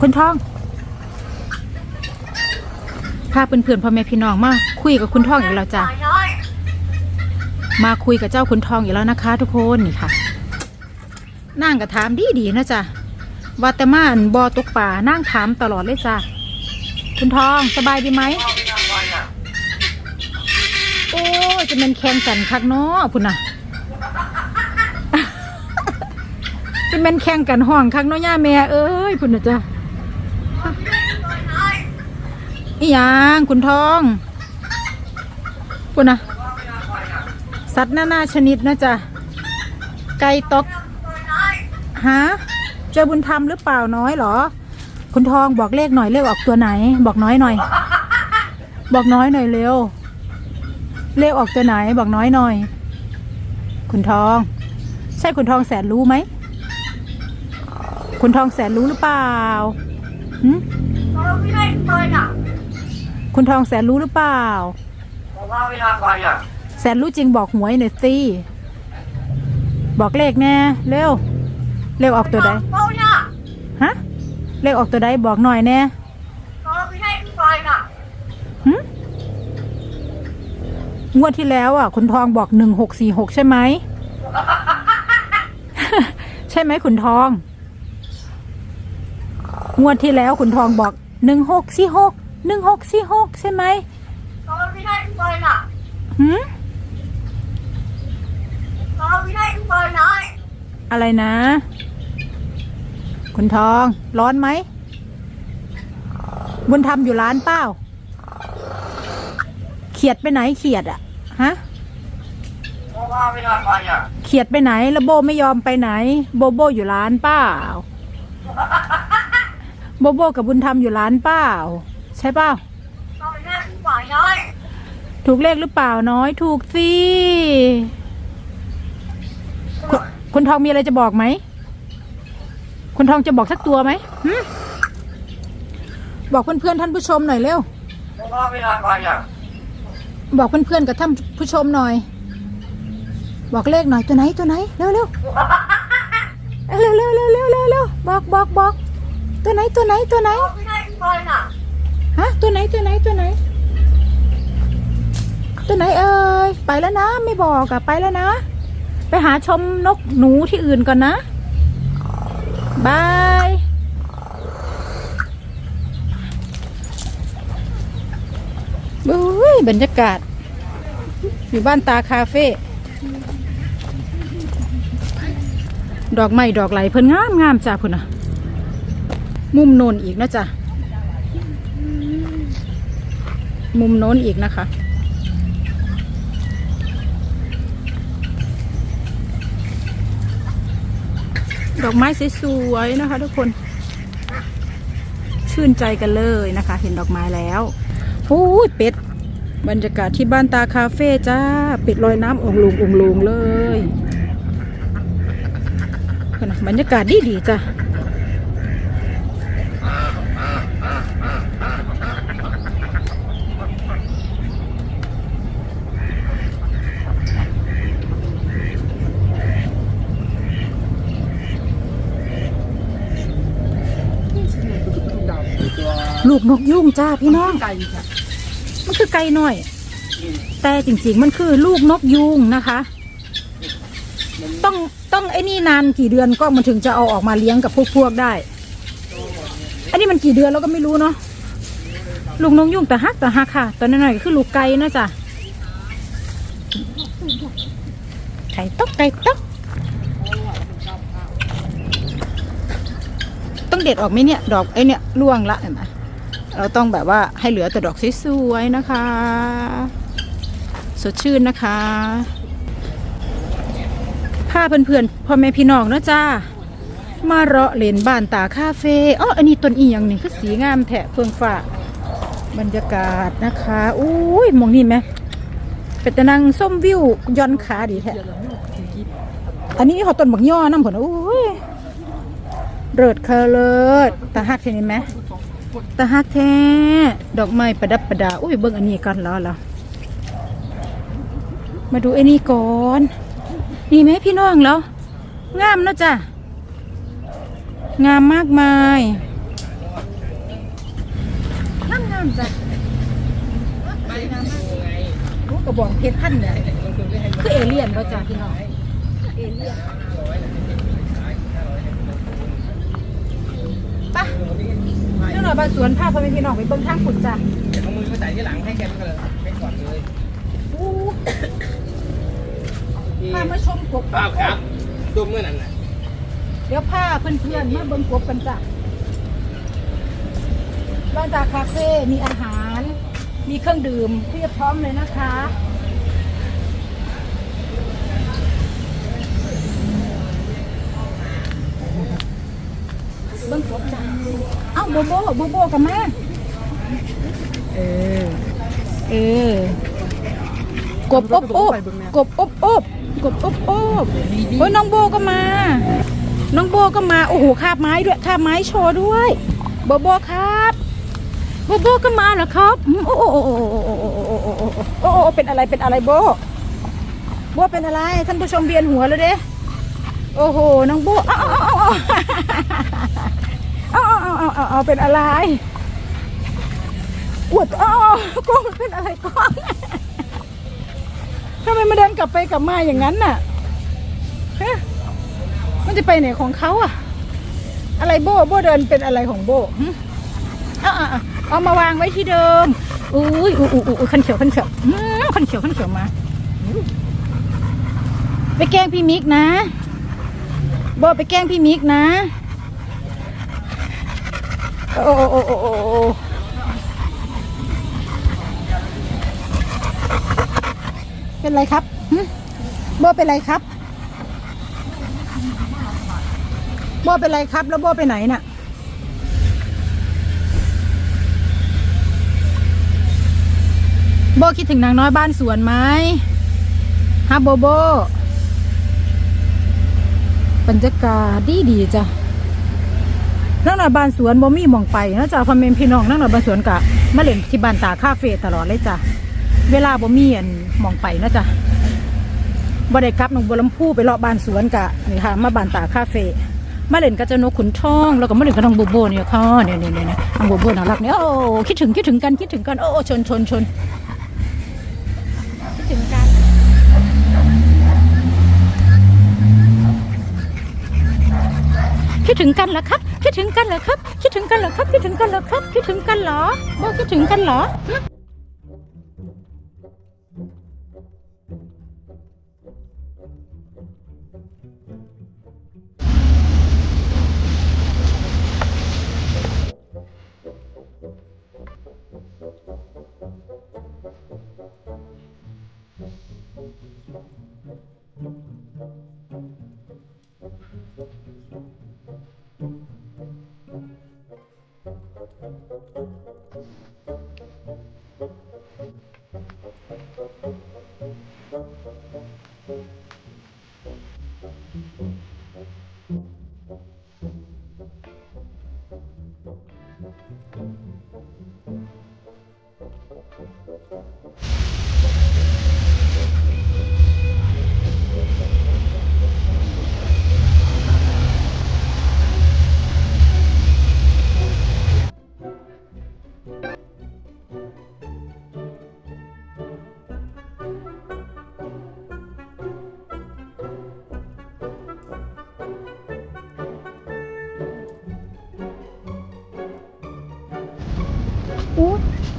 คุณทองพาเพื่อนๆพ่อแม่พี่น้องมาคุยกับคุณทองอีกแล้วจ้ะมาคุยกับเจ้าคุณทองอีกแล้วนะคะ ทุกคนนี่ค่ะนั่งก็ถามดีดีๆนะจ๊ะว่าแต่มาอันบอตกป่านั่งถามตลอดเลยจ้ะคุณทองสบายดีไหมโอ้จะเป็นแข่งกันคักเนาะพุ่นน่ะจะเป็นแข่งกันห้องคักเนาะย่าแม่เอ้ยพุ่นน่ะจ้ะ อีหยังคุณทองพุ่นะสัตว์หน้าหน้าชนิดนะจ๊ะไก่ตกฮะเจอบุญธรรมหรือเปล่าน้อยเหรอ คุณทองบอกเลขหน่อยเลขออกตัวไหน บอกน้อยหน่อย บอกน้อยหน่อยเร็ว เลขออกตัวไหน บอกน้อยหน่อย คุณทอง ใช่คุณทองแสนรู้ไหมคุณทองแสนรู้หรือเปล่าหึ คุณทองแสนรู้หรือเปล่าแสนรู้จริงบอกหวยหน่อยสิบอกเลขแน่เร็วเลขออกตัวใดฮะเลขออกตัวใดบอกหน่อยแน่หึงวดที่แล้วอะ คุณทองบอกหนึ่งหกสี่หกใช่ไหม ใช่ไหมคุณทอง งวดที่แล้วคุณทองบอกหนึ่งหกสี่หก หนึ่งหกสี่หกใช่ไหมหืมอะไรนะ คุณทองร้อนไหม บุญทำอยู่ร้านเป้าเขียดไปไหนเขียดอะฮะเขียดไปไหนแล้วโบไม่ยอมไปไหน โบโบอยู่ร้านเป้าโบโบกับบุญธรรมอยู่ร้านเป้าใใช่เปล่าถูกเลขหรือเปล่าน้อย ถูกสิคุณทองมีอะไรจะบอกไหมคุณทองจะบอกสักตัวไหมบอกเพื่อนๆท่านผู้ชมหน่อยเร็วบอกเพื่อนๆกับท่านผู้ชมหน่อย บอกเลขหน่อยตัวไหนตัวไหนเร็วเร็วเร็วเร็วเร็วเร็วเร็วบอกบอกบอกตัวไหนตัวไหนตัวไหนไม่ใช่ปล่อยค่ะ ไหนตัวไหนตัวไหน ตัวไหนเอ่ยไปแล้วนะ ไม่บอกอะไปแล้วนะ ไปหาชมนกหนูที่อื่นก่อนนะบายบุ้ยบรรยากาศ อยู่บ้านตาคาเฟ่ดอกไม้ดอกไหลเพิ่นงามงามจ้าพุ่นนะมุมโนนอีกนะจ้ะ มุมโน้นอีกนะคะ ดอกไม้สวยๆนะคะทุกคน ชื่นใจกันเลยนะคะ เห็นดอกไม้แล้วโอ้ยเป็ด บรรยากาศที่บ้านตาคาเฟ่จ้า เป็ดลอยน้ำองลุงองลุงเลย บรรยากาศดีดีๆจ้ะ ลูกนกยุ่งจ้าพี่น้องมันคือไก่น้อย แต่จริงๆมันคือลูกนกยุงนะคะ ต้องต้องไอ้นี่นานกี่เดือนก็มันถึงจะเอาออกมาเลี้ยงกับพวกพวกๆได้ อันนี้มันกี่เดือนเราก็ไม่รู้เนาะลูกนกยุงแต่ฮักแต่ฮักค่ะตอนน้อยๆก็คือลูกไก่นะจ๊ะไก่ต๊อกไก่ต๊อกต้องเด็ดออกไหมเนี่ย ดอกไอ้เนี่ยร่วงละเห็นไหม เราต้องแบบว่าให้เหลือแต่ดอกสวยๆนะคะ สดชื่นนะคะพาเพื่อนๆพ่อแม่พี่น้องเนาะจ้ามาเราะเล่นบ้านตาคาเฟ่อ๋ออันนี้ต้นอีหยังนี่คือสีงามแถะเฟืองฟ้าบรรยากาศนะคะอุ้ยมองนี่ไหมเป็นตะนังส้มวิวย้อนขาดีแท้อันนี้เขาต้นบักย่อน้ำผลอุ้ยเลิศเคอเลิศตาฮักเห็นไหม ตาฮักแท้ ดอกไม้ประดับประดา อุ้ยเบิ่งอันนี้ก่อนแล้วมาดูไอ้นี่ก่อน นี่ไหมพี่น้องแล้วงามเนะจ้ะ งามมากมายามจ้ะโอ้กระบอกเพชรพันเนี่ยคือเอเลี่ยนเราจ้ะพี่น้อง เอเลี่ยนไป เจ้าหน่อยบ้านสวนพาพ่อแม่พี่น้องไปเบิ่งทางขุดจ้ะเดี๋ยวเอามือมาใส่ที่หลังให้แกมันเลยไปก่อนเลยอู้ที่พามาชมกบป้าครับตัวเมื่อนั้นน่ะเดี๋ยวพาเพื่อนๆมาเบิ่งกบกันจ้ะบ้านตาคาเฟ่มีอาหาร มีเครื่องดื่มเพียบพร้อมเลยนะคะ เบิ้งจบจ้ะเอ้าโบโบโบโบกับแม่เออ เออ กบอบอบกบอบอบกบอบอบโอ้ยน้องโบก็มา น้องโบก็มา โอ้โหคาบไม้ด้วยคาบไม้โชว์ด้วยโบโบครับโบโบก็มาเหรอครับ โอ้โหโอ้โหโอ้โหเป็นอะไรเป็นอะไรโบโบเป็นอะไรท่านผู้ชมเบียนหัวแล้วเด้ โอ้โห น้องโบเอาเอาเอาเอาเอาเอาเอาเอาเอเป็นอะไรอวดอ๋อกล้องเป็นอะไรกล้องทำไมมาเดินกลับไปกลับมาอย่างนั้นน่ะฮะมันจะไปไหนของเขาอะอะไรโบโบเดินเป็นอะไรของโบหึเอาเอาเอาเอามาวางไว้ที่เดิมอุ้ยอุ้ยอุ้ยขันเขียวคันเขียวอืมคันเขียวคันเขียวมา ไปแกล้งพี่มิกนะ โบไปแกล้งพี่มิกนะ โอ้โอ้โอ้โอ้เป็นไรครับโบเป็นไรครับโบเป็นไรครับ แล้วโบไปไหนน่ะโบคิดถึงนางน้อยบ้านสวนไหมฮะโบโบ บรรยากาศดีดีๆจ้ะนั่งหน้าบ้านสวนบ่มีมองไปนะจ๊ะพ่อแม่พี่น้องนั่งหน้าบ้านสวนกะมาเล่นที่บ้านตาคาเฟ่ตลอดเลยจ้ะเวลาบ่มีอันมองไปนะจ๊ะบ่ได้กลับหนองบัวลำพูไปเลาะบ้านสวนกะนี่ค่ะ มาบ้านตาคาเฟ่มาเล่นกับเจ้านกขุนทองแล้วก็มาเล่นกับน้องโบโบเนี่ยค่ะเนี่ยเนี่ยเนี่ยน้องโบโบน่ารักเนี่ยโอ้คิดถึงคิดถึงกันคิดถึงกันโอ้ชนชนชน ถึงกันเหรอครับ คิดถึงกันเหรอครับ คิดถึงกันเหรอครับ คิดถึงกันเหรอครับ คิดถึงกันเหรอโบคิดถึงกันเหรอ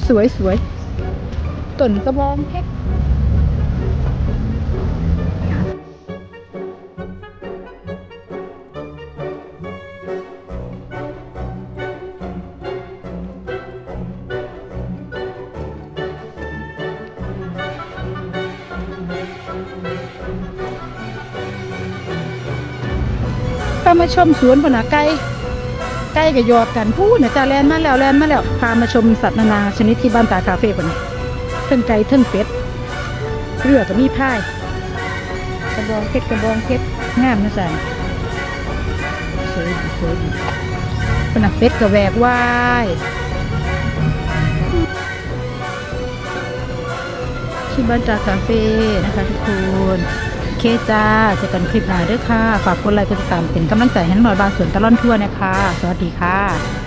สวยสวยต้นกระบองเพชรพามาชมสวนผนาไก่ กล้กับยอดกันพูดเนี่ยจ้าแลนมาแล้วแลนมาแล้วพามาชมสัตว์นานาชนิดที่บ้านตาคาเฟ่คนนี้เทิงไก่เทิงเป็ดเรือก็มีพายกระบองเพชรกระบองเพชรงามนะจ๊ะสวยสวยดีคนน่ะเป็ดกระแวกว่ายที่บ้านตาคาเฟ่นะคะทุกคน เคจ้าเจอกันคลิปหน้าด้วยค่ะ ฝากกดไลค์กดติดตามเป็นกำลังใจให้น้องหน่อยบางส่วนตะล่อนทั่วนะคะ สวัสดีค่ะ